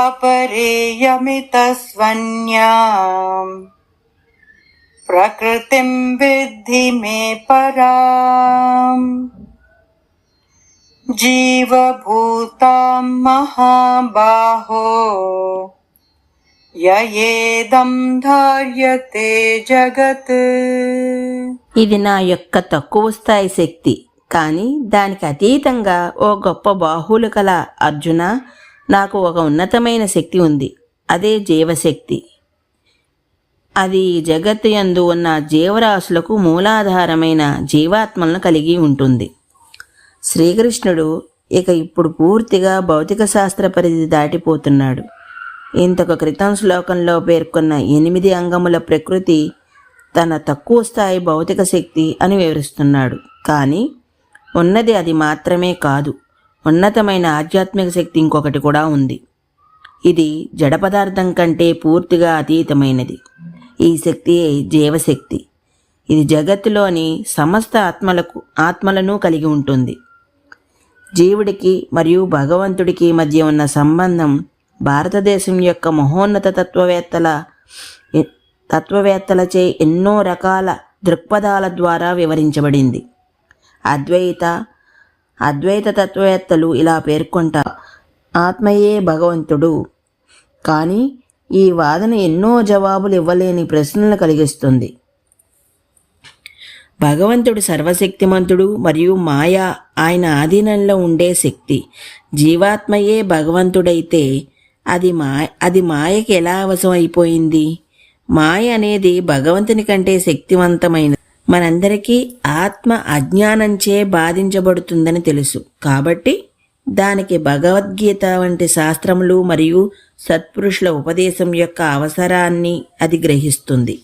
अपरेयमितस्वन्या प्रकृतिं विद्धि मे पराम् जीवभूतां महाबाहो యయేదం ధార్యతే జగత్ ఇది నా యొక్క తక్కువ స్థాయి శక్తి కానీ దానికి అతీతంగా ఓ గొప్ప బాహువులు కల అర్జున నాకు ఒక ఉన్నతమైన శక్తి ఉంది. అదే జీవశక్తి. అది జగత్తు యందు ఉన్న జీవరాశులకు మూలాధారమైన జీవాత్మలను కలిగి ఉంటుంది. శ్రీకృష్ణుడు ఇక ఇప్పుడు పూర్తిగా భౌతిక శాస్త్ర పరిధి దాటిపోతున్నాడు. ఇంతకు క్రితం శ్లోకంలో పేర్కొన్న ఎనిమిది అంగముల ప్రకృతి తన తక్కువ స్థాయి భౌతిక శక్తి అని వివరిస్తున్నాడు. కానీ ఉన్నది అది మాత్రమే కాదు. ఉన్నతమైన ఆధ్యాత్మిక శక్తి ఇంకొకటి కూడా ఉంది. ఇది జడ పదార్థం కంటే పూర్తిగా అతీతమైనది. ఈ శక్తి జీవశక్తి. ఇది జగత్తులోని సమస్త ఆత్మలకు ఆత్మలను కలిగి ఉంటుంది. జీవుడికి మరియు భగవంతుడికి మధ్య ఉన్న సంబంధం భారతదేశం యొక్క మహోన్నత తత్వవేత్తల తత్వవేత్తలచే ఎన్నో రకాల దృక్పథాల ద్వారా వివరించబడింది. అద్వైత అద్వైత తత్వవేత్తలు ఇలా పేర్కొంటారు ఆత్మయే భగవంతుడు. కానీ ఈ వాదన ఎన్నో జవాబులు ఇవ్వలేని ప్రశ్నలు కలిగిస్తుంది. భగవంతుడు సర్వశక్తిమంతుడు మరియు మాయా ఆయన ఆధీనంలో ఉండే శక్తి. జీవాత్మయే భగవంతుడైతే అది మా అది మాయకి ఎలా అవసరం అయిపోయింది మాయ అనేది భగవంతుని కంటే శక్తివంతమైనది. మనందరికీ ఆత్మ అజ్ఞానంచే బాధించబడుతుందని తెలుసు. కాబట్టి దానికి భగవద్గీత వంటి శాస్త్రములు మరియు సత్పురుషుల ఉపదేశం యొక్క అవసరాన్ని అది గ్రహిస్తుంది.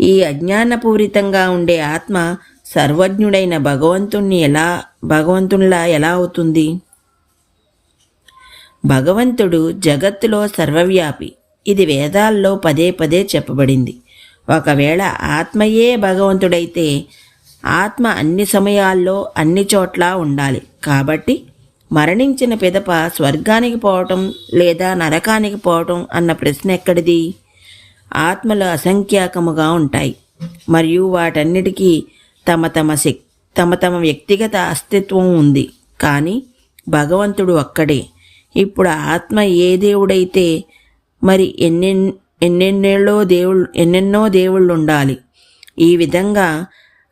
ఈ అజ్ఞానపూరితంగా ఉండే ఆత్మ సర్వజ్ఞుడైన భగవంతుణ్ణి ఎలా భగవంతునిలా ఎలా అవుతుంది? భగవంతుడు జగత్తులో సర్వవ్యాపి. ఇది వేదాల్లో పదే పదే చెప్పబడింది. ఒకవేళ ఆత్మయే భగవంతుడైతే ఆత్మ అన్ని సమయాల్లో అన్ని చోట్ల ఉండాలి. కాబట్టి మరణించిన పిదప స్వర్గానికి పోవటం లేదా నరకానికి పోవటం అన్న ప్రశ్న ఎక్కడిది? ఆత్మలు అసంఖ్యాకముగా ఉంటాయి. మరియు వాటన్నిటికీ తమ తమ శక్తి తమ తమ వ్యక్తిగత అస్తిత్వం ఉంది. కానీ భగవంతుడు ఒక్కడే. ఇప్పుడు ఆత్మ ఏ దేవుడైతే మరి ఎన్నెన్ ఎన్నెన్నేళ్ళో దేవుళ్ళు ఎన్నెన్నో దేవుళ్ళు ఉండాలి ఈ విధంగా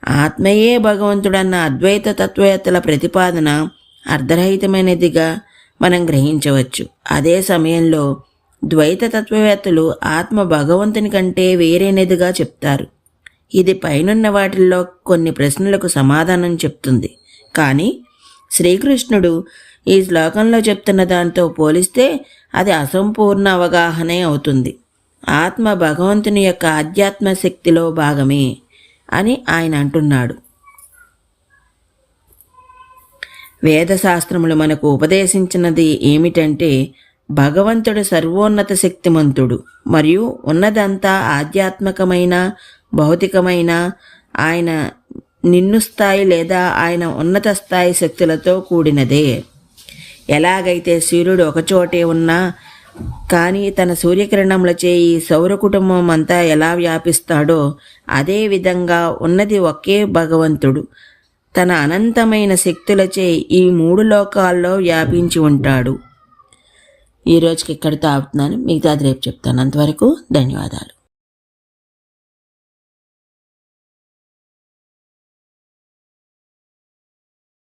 ఆత్మయే భగవంతుడన్న అద్వైత తత్వవేత్తల ప్రతిపాదన అర్ధరహితమైనదిగా మనం గ్రహించవచ్చు. అదే సమయంలో ద్వైత తత్వవేత్తలు ఆత్మ భగవంతుని కంటే వేరైనదిగా చెప్తారు. ఇది పైనున్న వాటిల్లో కొన్ని ప్రశ్నలకు సమాధానం చెప్తుంది. కానీ శ్రీకృష్ణుడు ఈ శ్లోకంలో చెప్తున్న దానితో పోలిస్తే అది అసంపూర్ణ అవగాహనే అవుతుంది. ఆత్మ భగవంతుని యొక్క ఆధ్యాత్మ శక్తిలో భాగమే అని ఆయన అంటున్నాడు. వేదశాస్త్రములు మనకు ఉపదేశించినది ఏమిటంటే భగవంతుడు సర్వోన్నత శక్తిమంతుడు మరియు ఉన్నదంతా ఆధ్యాత్మికమైన భౌతికమైన ఆయన నిన్ను స్థాయి లేదా ఆయన ఉన్నత స్థాయి శక్తులతో కూడినదే. ఎలాగైతే సూర్యుడు ఒకచోటే ఉన్నా కానీ తన సూర్యకిరణములచే ఈ సౌర కుటుంబం అంతా ఎలా వ్యాపిస్తాడో అదే విధంగా ఉన్నది ఒకే భగవంతుడు. తన అనంతమైన శక్తులచే ఈ మూడు లోకాల్లో వ్యాపించి ఉంటాడు. ఈ రోజుకి ఇక్కడితో ఆపుతున్నాను. మిగతాది రేపు చెప్తాను. అంతవరకు ధన్యవాదాలు.